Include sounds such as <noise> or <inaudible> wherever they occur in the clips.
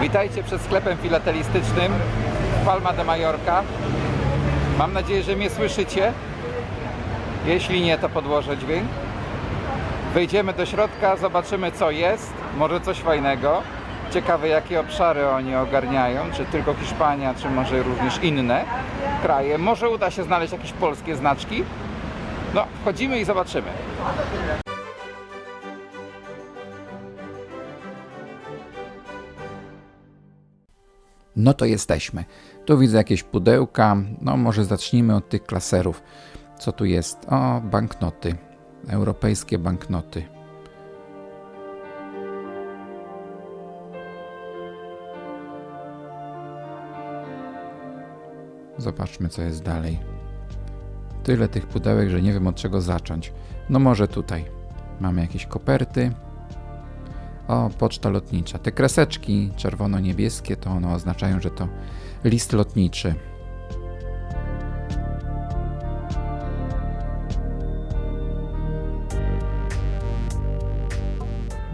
Witajcie przed sklepem filatelistycznym Palma de Mallorca. Mam nadzieję, że mnie słyszycie. Jeśli nie, to podłożę dźwięk. Wejdziemy do środka, zobaczymy co jest, może coś fajnego. Ciekawe jakie obszary oni ogarniają, czy tylko Hiszpania, czy może również inne kraje. Może uda się znaleźć jakieś polskie znaczki. No, wchodzimy i zobaczymy. No to jesteśmy. Tu widzę jakieś pudełka. No może zacznijmy od tych klaserów. Co tu jest? O, banknoty. Europejskie banknoty. Zobaczmy, co jest dalej. Tyle tych pudełek, że nie wiem od czego zacząć. No może tutaj. Mamy jakieś koperty. O, poczta lotnicza. Te kreseczki czerwono-niebieskie to one oznaczają, że to list lotniczy.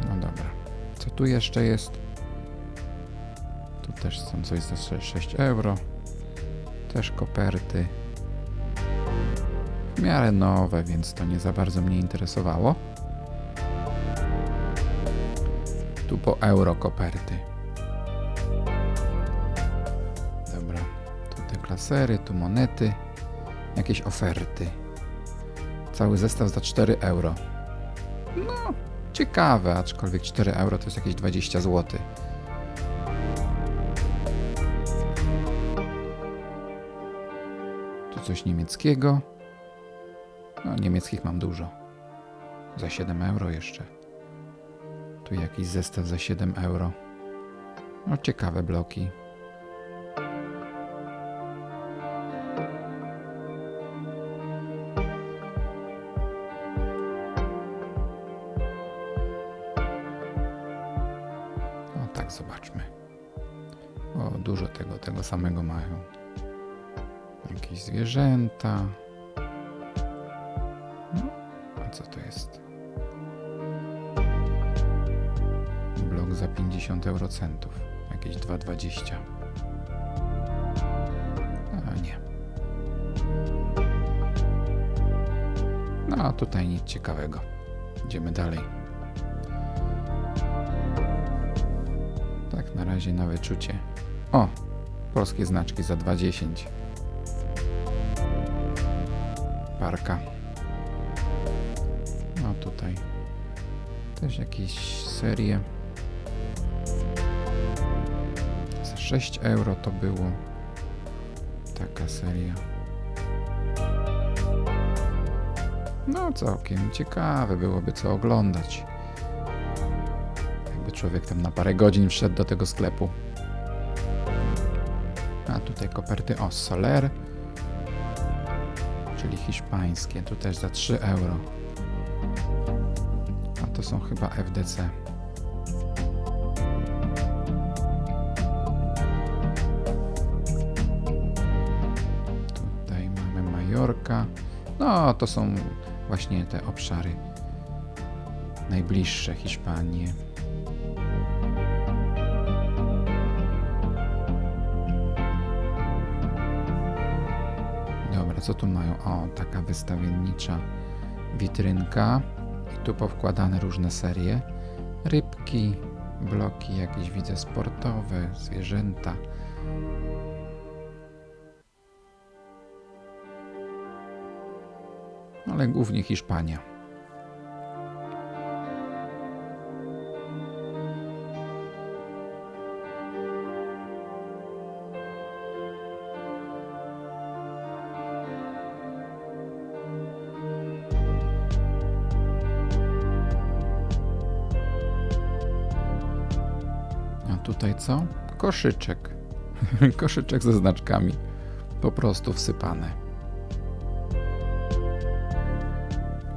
No dobra. Co tu jeszcze jest? Tu też są coś za 6 euro. Też koperty. W miarę nowe, więc to nie za bardzo mnie interesowało. Tu po euro koperty. Dobra, tu te klasery, tu monety, jakieś oferty. Cały zestaw za 4 euro. No, ciekawe, aczkolwiek 4 euro to jest jakieś 20 zł. Tu coś niemieckiego. No, niemieckich mam dużo. Za 7 euro jeszcze. Tu jakiś zestaw za 7 euro. No, ciekawe bloki. O, tak, zobaczmy. O, dużo tego, tego samego mają. Jakieś zwierzęta. No, a co to jest? Za 50 eurocentów. Jakieś 2,20. A nie. No, a tutaj nic ciekawego. Idziemy dalej. Tak, na razie na wyczucie. O! Polskie znaczki za 2,10. Parka. No tutaj też jakieś serie. 6 euro to było taka seria. No całkiem ciekawe byłoby co oglądać. Jakby człowiek tam na parę godzin wszedł do tego sklepu. A tutaj koperty o Soler, czyli hiszpańskie. Tu też za 3 euro. A to są chyba FDC. No, to są właśnie te obszary najbliższe Hiszpanii. Dobra, co tu mają? O, taka wystawiennicza witrynka. I tu powkładane różne serie. Rybki, bloki jakieś widzę sportowe, zwierzęta. Ale głównie Hiszpania. A tutaj co? Koszyczek. <laughs> Koszyczek ze znaczkami. Po prostu wsypane.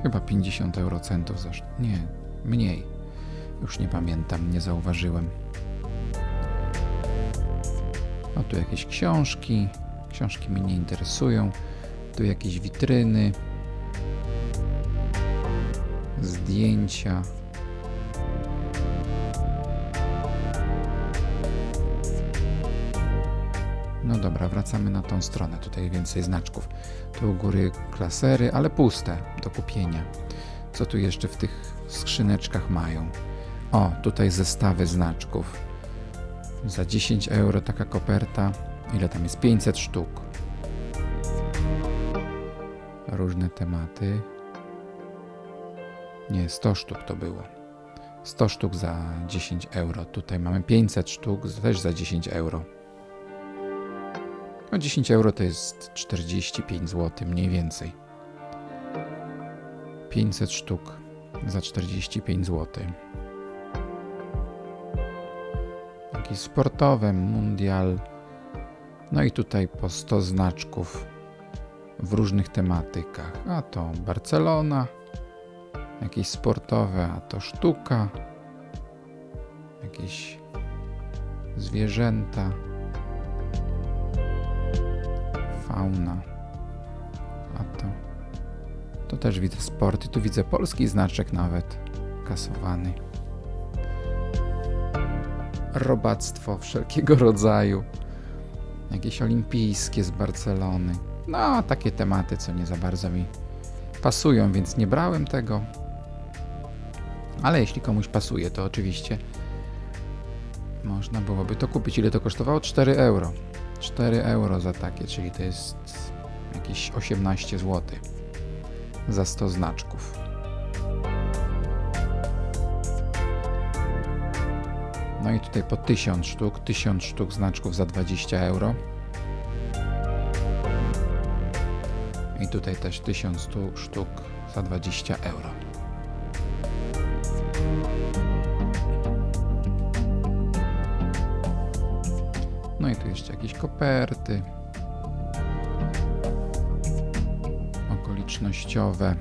Chyba 50 eurocentów za. szt- Nie, mniej. Już nie pamiętam, nie zauważyłem. O, tu jakieś książki. Książki mnie nie interesują. Tu jakieś witryny. Zdjęcia. No dobra, wracamy na tą stronę. Tutaj więcej znaczków. Tu u góry klasery, ale puste do kupienia. Co tu jeszcze w tych skrzyneczkach mają? O, tutaj zestawy znaczków. Za 10 euro taka koperta. Ile tam jest? 500 sztuk. Różne tematy. Nie, 100 sztuk to było. 100 sztuk za 10 euro. Tutaj mamy 500 sztuk też za 10 euro. No 10 euro to jest 45 zł mniej więcej. 500 sztuk za 45 zł. Jakieś sportowe, mundial. No i tutaj po 100 znaczków w różnych tematykach. A to Barcelona, jakieś sportowe, a to sztuka, jakieś zwierzęta, fauna, a to to też widzę sport i tu widzę polski znaczek nawet kasowany. Robactwo wszelkiego <laughs> rodzaju, jakieś olimpijskie z Barcelony. No, takie tematy, co nie za bardzo mi pasują, więc nie brałem tego. Ale jeśli komuś pasuje, to oczywiście można byłoby to kupić. Ile to kosztowało? 4 euro. 4 euro za takie, czyli to jest jakieś 18 zł za 100 znaczków. No i tutaj po 1000 sztuk, 1000 sztuk znaczków za 20 euro. I tutaj też 1000 stu- sztuk za 20 euro. No i tu jeszcze jakieś koperty. Okolicznościowe.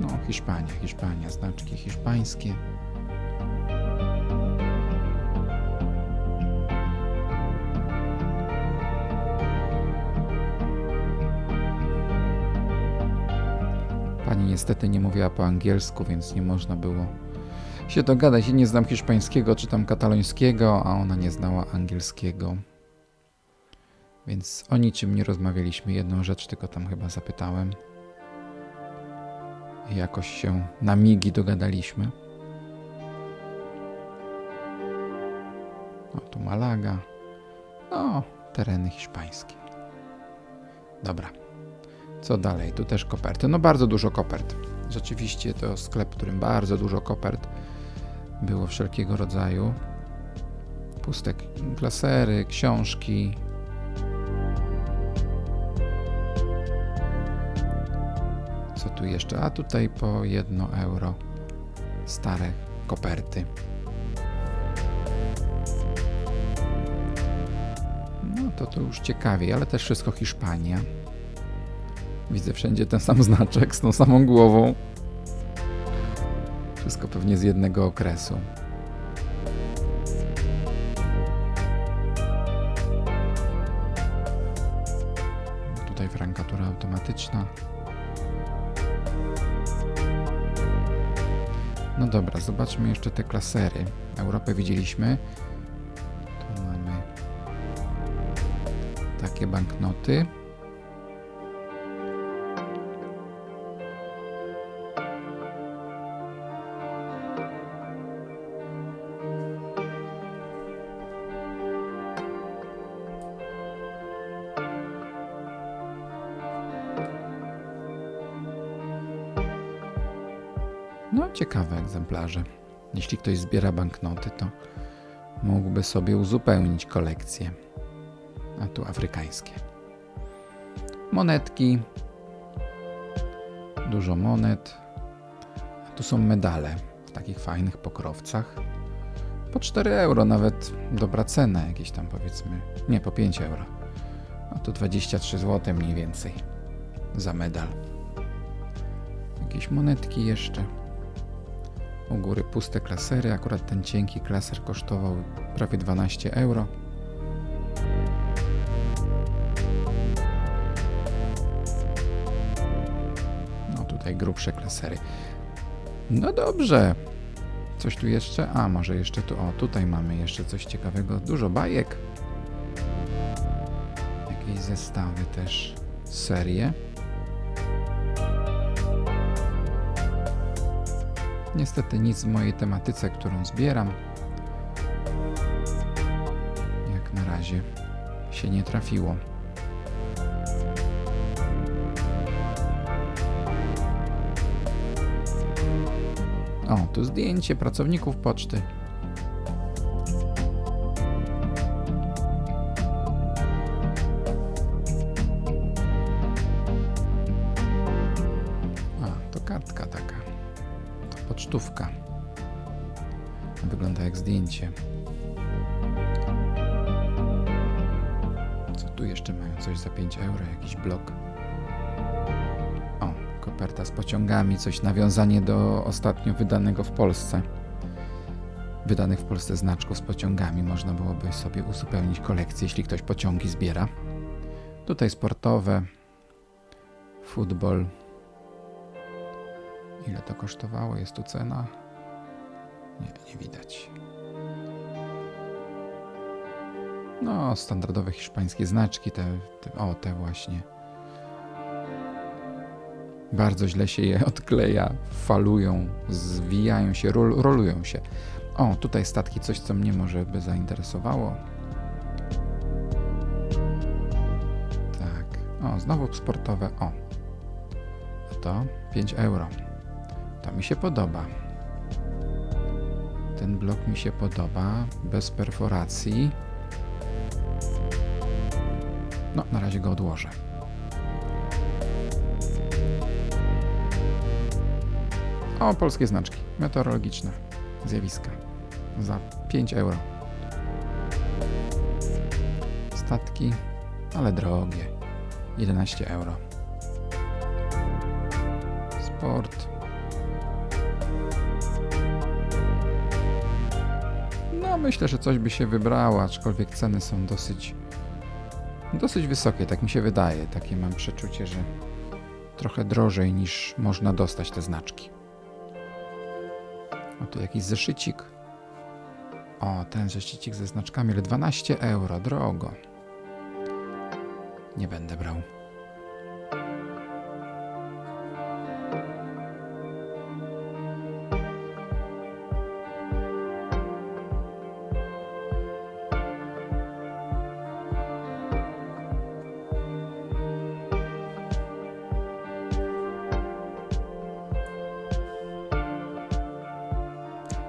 No, Hiszpania, Hiszpania, znaczki hiszpańskie. Pani niestety nie mówiła po angielsku, więc nie można było się dogadać. Ja nie znam hiszpańskiego, czy tam katalońskiego, a ona nie znała angielskiego. Więc o niczym nie rozmawialiśmy. Jedną rzecz tylko tam chyba zapytałem. I jakoś się na migi dogadaliśmy. O, tu Malaga. No, tereny hiszpańskie. Dobra. Co dalej? Tu też koperty. No bardzo dużo kopert. Rzeczywiście to sklep, w którym bardzo dużo kopert było wszelkiego rodzaju. Puste k- klasery, książki. Co tu jeszcze? A tutaj po 1 euro stare koperty. No to to już ciekawiej, ale też wszystko Hiszpania. Widzę wszędzie ten sam <laughs> znaczek z tą samą głową. Wszystko pewnie z jednego okresu. Tutaj frankatura automatyczna. No dobra, zobaczmy jeszcze te klasery. Europę widzieliśmy. Tu mamy takie banknoty. No, ciekawe egzemplarze. Jeśli ktoś zbiera banknoty, to mógłby sobie uzupełnić kolekcję. A tu afrykańskie. Monetki. Dużo monet. A tu są medale w takich fajnych pokrowcach. Po 4 euro, nawet dobra cena, jakieś tam powiedzmy. Nie, po 5 euro. A tu 23 zł mniej więcej za medal. Jakieś monetki jeszcze. U góry puste klasery. Akurat ten cienki klaser kosztował prawie 12 euro. No tutaj grubsze klasery. No dobrze. Coś tu jeszcze? A, może jeszcze tu. O, tutaj mamy jeszcze coś ciekawego. Dużo bajek. Jakieś zestawy też. Serie. Niestety nic w mojej tematyce, którą zbieram. Jak na razie się nie trafiło. O, tu zdjęcie pracowników poczty. Euro, jakiś blok. O, koperta z pociągami, coś nawiązanie do ostatnio wydanego w Polsce. Wydanych w Polsce znaczków z pociągami. Można byłoby sobie uzupełnić kolekcję, jeśli ktoś pociągi zbiera. Tutaj sportowe, futbol. Ile to kosztowało? Jest tu cena? Nie, nie widać. No, standardowe hiszpańskie znaczki, te, te o, te właśnie. Bardzo źle się je <laughs> odkleja, falują, zwijają się, rol, rolują się. O, tutaj statki, coś co mnie może by zainteresowało. Tak. O, znowu sportowe. O. A to 5 euro. To mi się podoba. Ten blok mi się podoba, bez perforacji. No, na razie go odłożę. O, polskie znaczki meteorologiczne, zjawiska. Za 5 euro. Statki, ale drogie. 11 euro. Sport. No, myślę, że coś by się wybrało, aczkolwiek ceny są dosyć dosyć wysokie, tak mi się wydaje. Takie mam przeczucie, że trochę drożej niż można dostać te znaczki. O, tu jakiś zeszycik. O, ten zeszycik ze znaczkami, ale 12 euro, drogo. Nie będę brał.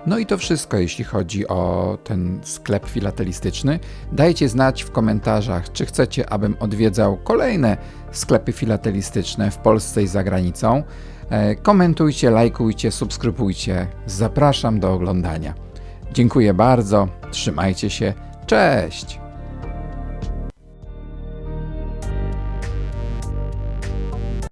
No i to wszystko, jeśli chodzi o ten sklep filatelistyczny. Dajcie znać w komentarzach, czy chcecie, abym odwiedzał kolejne sklepy filatelistyczne w Polsce i za granicą. E, Komentujcie, lajkujcie, subskrybujcie. Zapraszam do oglądania. Dziękuję bardzo, trzymajcie się, cześć!